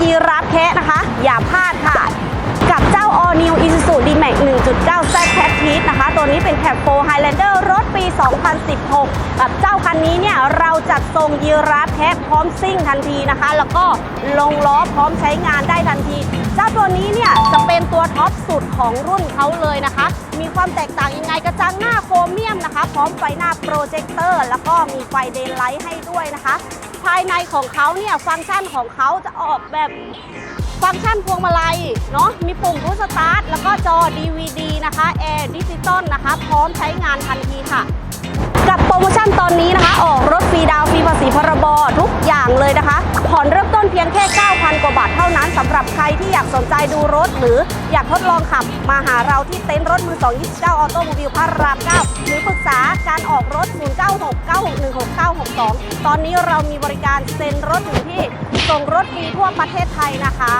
ยีราฟแคะนะคะ อย่าพลาดค่ะ กับเจ้า All New Isuzu D-Max 1.9 Z Cat Heat นะคะ ตัวนี้เป็นแ Cab 4 Highlander รถปี 2016 กับเจ้าคันนี้เนี่ย เราจัดทรงยีราฟแคะพร้อมซิ่งทันทีนะคะ แล้วก็ลงล้อพร้อมใช้งานได้ทันที เจ้าตัวนี้เนี่ย จะเป็นตัวท็อปสุดของรุ่นเขาเลยนะคะ มีความแตกต่างยังไงกระจังหน้า พร้อมไฟหน้าโปรเจคเตอร์แล้วก็มีไฟเดย์ไลท์ให้ด้วยนะคะ ภายในของเขาเนี่ยฟังก์ชันของเขาจะออกแบบฟังก์ชันพวงมาลัยเนาะมีปุ่มพุชสตาร์ทแล้วก็จอ DVD นะคะแอร์ดิจิตอลนะคะ พร้อมใช้งานทันทีค่ะ กับโปรโมชั่นตอนนี้นะคะ ออกรถฟรีดาวฟรีภาษีพรบทุกอย่างเลยนะคะ ผ่อนเริ่มต้นเพียงแค่ 9,000 กว่าบาท นั้นสำหรับใครที่อยากสนใจดูรถ หรืออยากทดลองขับ มาหาเราที่เต็นท์รถมือ 2 29 ออโตโมบิลพระราม 9 หรือปรึกษาการออกรถ 0969616962 ตอนนี้เรามีบริการเซ็นรถถึงที่ส่งรถฟรีทั่วประเทศไทยนะคะ